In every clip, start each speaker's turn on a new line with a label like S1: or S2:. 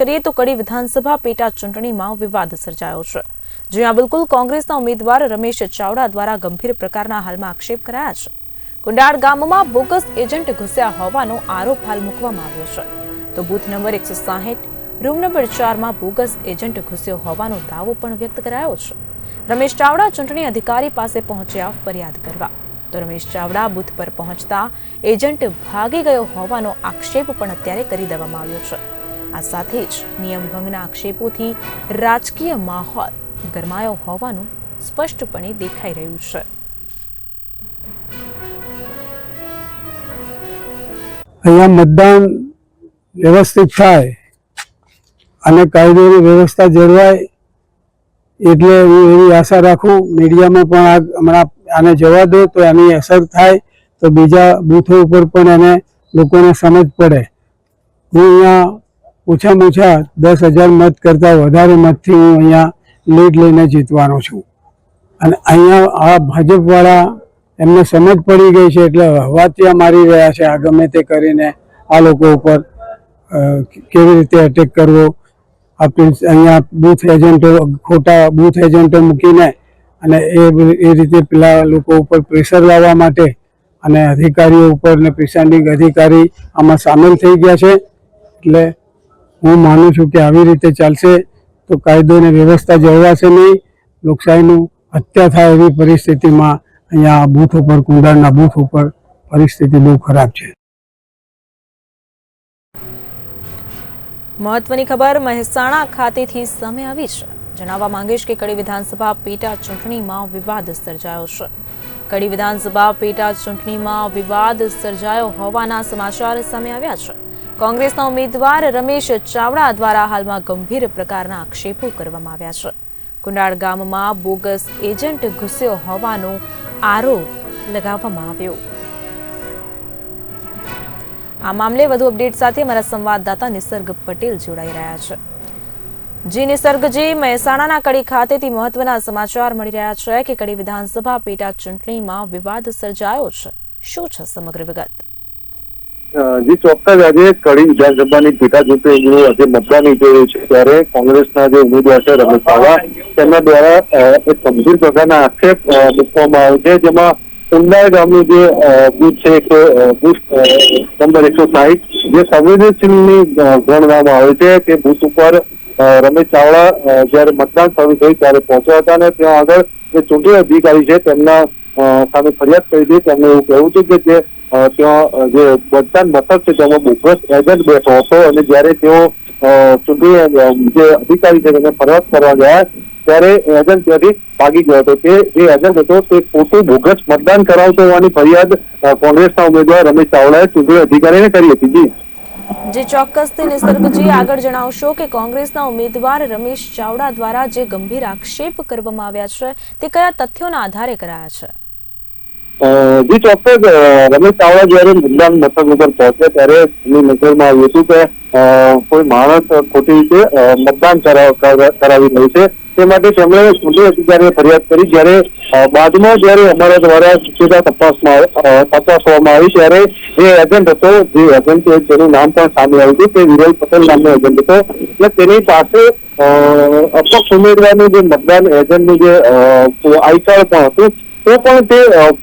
S1: કરીએ તો કડી વિધાનસભા પેટા ચૂંટણીમાં વિવાદ સર્જાયો છે. જ્યાં બિલકુલ કોંગ્રેસના ઉમેદવાર રમેશ ચાવડા દ્વારા ગંભીર પ્રકારના હાલમાં આક્ષેપ કરાયા છે. કુંડાળ ગામમાં બોગસ એજન્ટ ઘૂસ્યા હોવાનો આરોપ હાલ મૂકવામાં આવ્યો છે. તો બૂથ નંબર એકસો સાહીઠ, રૂમ નંબર ચારમાં બોગસ એજન્ટ ઘૂસ્યો હોવાનો દાવો પણ વ્યક્ત કરાયો છે. રમેશ ચાવડા ચૂંટણી અધિકારી પાસે પહોંચ્યા ફરિયાદ કરવા. તો રમેશ ચાવડા બૂથ પર પહોંચતા એજન્ટ ભાગી ગયો હોવાનો આક્ષેપ પણ અત્યારે કરી દેવામાં આવ્યો છે. આ સાથે જ નિયમભંગના આક્ષેપોથી રાજકીય માહોલ ગરમાયો હોવાનું સ્પષ્ટપણે દેખાઈ રહ્યું છે.
S2: અહીંયા મતદાન વ્યવસ્થિત થાય અને કાયદોની વ્યવસ્થા જળવાય એટલે હું એવી આશા રાખું, મીડિયામાં પણ આ હમણાં આને જવા દો તો એની અસર થાય તો બીજા બૂથો ઉપર પણ એને લોકોને સમજ પડે. હું અહીંયા ઓછામાં ઓછા દસ હજાર મત કરતાં વધારે મતથી હું અહીંયા લીડ લઈને જીતવાનો છું. અને અહીંયા આ ભાજપવાળા એમને સમજ પડી ગઈ છે એટલે હવાતિયા મારી રહ્યા છે આ ગમે તે કરીને આ લોકો ઉપર કેવી રીતે અટેક કરવો. આ અહીંયા બૂથ એજન્ટો ખોટા બૂથ એજન્ટો મૂકીને અને એ એ રીતે પેલા લોકો ઉપર પ્રેશર લાવવા માટે અને અધિકારીઓ ઉપર ને પ્રિસાઇડિંગ અધિકારી આમાં સામેલ થઈ ગયા છે. એટલે હું માનું છું કે આવી રીતે ચાલશે તો કાયદો અને વ્યવસ્થા જળવાશે નહીં. લોકશાહીનું હત્યા થાય એવી પરિસ્થિતિમાં અહીંયા બૂથ ઉપર, કુંડાળના બૂથ ઉપર પરિસ્થિતિ બહુ ખરાબ છે.
S1: મહત્વની ખબર, મહેસાણા ખાતેથી સામે આવી છે. જણાવવા માંગીશ કે કડી વિધાનસભા પેટા ચૂંટણીમાં વિવાદ સર્જાયો છે. કડી વિધાનસભા પેટા ચૂંટણીમાં વિવાદ સર્જાયો હોવાના સમાચાર સામે આવ્યા છે. કોંગ્રેસના ઉમેદવાર રમેશ ચાવડા દ્વારા હાલમાં ગંભીર પ્રકારના આક્ષેપો કરવામાં આવ્યા છે. કુંડાળ ગામમાં બોગસ એજન્ટ ઘૂસ્યો હોવાનો આરોપ લગાવવામાં આવ્યો. આ મામલે વધુ અપડેટ સાથે અમારા સંવાદદાતા નિસર્ગ પટેલ જોડાઈ રહ્યા છે. જી નિસર્ગજી, મહેસાણાના કડી ખાતેથી મહત્વના સમાચાર મળી રહ્યા છે કે કડી વિધાનસભા પેટા ચૂંટણીમાં વિવાદ સર્જાયો છે. શું છે સમગ્ર વિગત?
S3: જી ચોક્કસ આજે કડી વિધાનસભાની પેટા ચૂંટણીનું આજે મતદાન યોજાયું છે, ત્યારે કોંગ્રેસના જે ઉમેદવાર છે, રમેશ ચાવડા તેમના દ્વારા એક ગંભીર પ્રકારના આક્ષેપ મૂકવામાં આવ્યો છે, જેમાં ઉંડાઈ ગામનું જે બુથ છે, એક બુથ નંબર એકસો સાહીઠ, જે સંવેદનશીલની ગણવામાં આવે છે તે બુથ ઉપર રમેશ ચાવડા જયારે મતદાન શરૂ થયું ત્યારે પહોંચ્યા હતા અને ત્યાં આગળ જે ચૂંટણી અધિકારી છે, તેમના સામે ફરિયાદ કરી હતી તેમને એવું કહેવું છે કે ત્યાં જે મતદાન મથક છે, તેમાં બોગસ એજન્ટ બેઠો હતો અને જ્યારે તેઓ ચૂંટણી જે અધિકારી છે તેને ફરિયાદ કરવા ગયા, ત્યારે એજન્ટ ત્યાંથી ભાગી ગયો હતો. તે, જે એજન્ટ હતો, તે ખોટું બોગસ મતદાન કરાવતો હોવાની ફરિયાદ કોંગ્રેસના ઉમેદવાર રમેશ ચાવડાએ ચૂંટણી અધિકારીને કરી હતી. જી.
S1: જે ચોક્કસથી નિસર્ગજી, આગળ જણાવશો કે કોંગ્રેસના ઉમેદવાર રમેશ ચાવડા દ્વારા જે ગંભીર આક્ષેપ કરવામાં આવ્યા છે, તે કયા તથ્યોના આધારે કરાયા છે?
S3: જી ચોક્કસ અ, રમેશ ચાવડા જયારે મતદાન મથક ઉપર પહોંચ્યા ત્યારે એમની નજરમાં આવ્યું હતું કે અ, કોઈ માણસ ખોટી રીતે અ, મતદાન કરાવ- કરા- કરાવી રહ્યું છે તે માટે તેમણે ચૂંટણી અધિકારીએ ફરિયાદ કરી જ્યારે અ, બાદમાં જયારે અમારા દ્વારા સીધા તપાસમાં અ, તપાસવામાં આવી ત્યારે જે એજન્ટ હતો જે એજન્ટ છે, તેનું નામ પણ સામે આવ્યું હતું તે વિરલ પટેલ નામનો એજન્ટ હતો એટલે તેની પાસે અ, અપક્ષ ઉમેદવારનું જે મતદાન એજન્ટનું જે અ, આઈ કાર્ડ પણ હતું તો પણ તે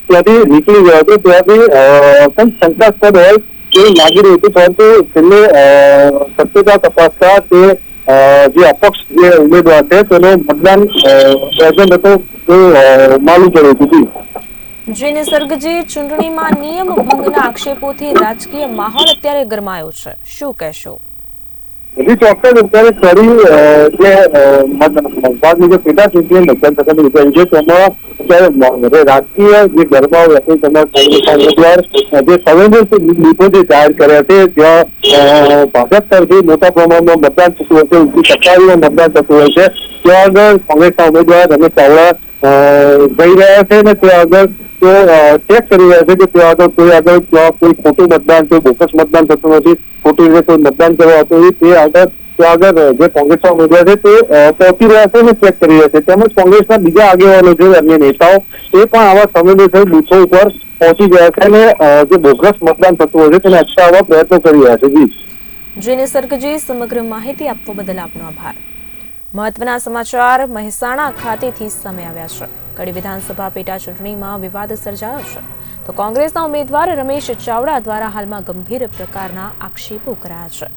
S3: ત્યાંથી નીકળી ગયો હતો. ત્યાંથી કંઈક શંકાસ્પદ હોય તેવું લાગી રહ્યું હતું. પરંતુ છેલ્લે સત્યતા તપાસતા તે જે અપક્ષ જે ઉમેદવાર છે, તેનો મતદાન એજન્ટ હતો તે માલુમ કર્યું હતું. જે
S1: નિસર્ગજી ચૂંટણીમાં નિયમ ભંગના આક્ષેપોથી રાજકીય માહોલ અત્યારે ગરમાયો છે. શું કહેશો?
S3: હજી ચોક્કસ અત્યારે ફરી જે અ, મત- જે પેટા ચૂંટણી મતદાન થવાની યોજાઈ છે તેમાં અત્યારે રાજકીય જે ગરબા વ્યક્તિ તેમજ કોંગ્રેસ ઉમેદવાર જે સંવેદનશીલ બૂથો જે જાહેર કર્યા છે ત્યાં ભાજપ તરફથી મોટા પ્રમાણમાં મતદાન થતું હોય છે ઊંચી ટકાવારીમાં મતદાન થતું હોય છે ત્યાં આગળ કોંગ્રેસના ઉમેદવાર રમેશ ચાવડા અ, જઈ રહ્યા છે અને ત્યાં આગળ તેઓ ચેક કરી રહ્યા છે કે ત્યાં આગળ કોઈ આગળ ત્યાં કોઈ ખોટું મતદાન કોઈ બોકસ મતદાન થતું નથી ખોટી રીતે કોઈ મતદાન કરવા આવતું નથી તે આગળ ત્યાં આગળ જે કોંગ્રેસના ઉમેદવાર છે તે અ, પહોંચી રહ્યા છે અને ચેક કરી રહ્યા છે તેમજ કોંગ્રેસના બીજા આગેવાનો છે અન્ય નેતાઓ તે પણ આવા સંવેદનશીલ બૂથો ઉપર પહોંચી ગયા છે અને અ, જે બોગસ મતદાન થતું હોય છે તેને અટકાવવા પ્રયત્નો કરી રહ્યા છે જી
S1: જેને સરકજી સમગ્ર માહિતી આપવા બદલ આપનો આભાર મહત્વના સમાચાર મહેસાણા ખાતેથી સામે આવ્યા છે. કડી વિધાનસભા પેટા ચૂંટણીમાં વિવાદ સર્જાયો છે. તો કોંગ્રેસના ઉમેદવાર રમેશ ચાવડા દ્વારા હાલમાં ગંભીર પ્રકારના આક્ષેપો કરાયા છે.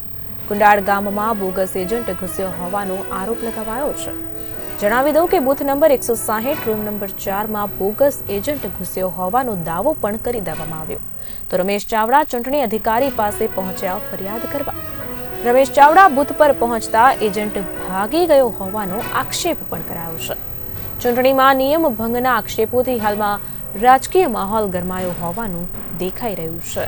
S1: કુંડાળ ગામમાં બોગસ એજન્ટ ઘૂસ્યો હોવાનો આરોપ લગાવાયો છે. જણાવી દઉં કે બૂથ નંબર એકસો સાહીઠ, રૂમ નંબર ચારમાં બોગસ એજન્ટ ઘૂસ્યો હોવાનો દાવો પણ કરી દેવામાં આવ્યો. તો રમેશ ચાવડા ચૂંટણી અધિકારી પાસે પહોંચ્યા ફરિયાદ કરવા. રમેશ ચાવડા બૂથ પર પહોંચતા એજન્ટ ભાગી ગયો હોવાનો આક્ષેપ પણ કરાયો છે. ચૂંટણીમાં નિયમ ભંગના આક્ષેપોથી હાલમાં રાજકીય માહોલ ગરમાયો હોવાનું દેખાઈ રહ્યું છે.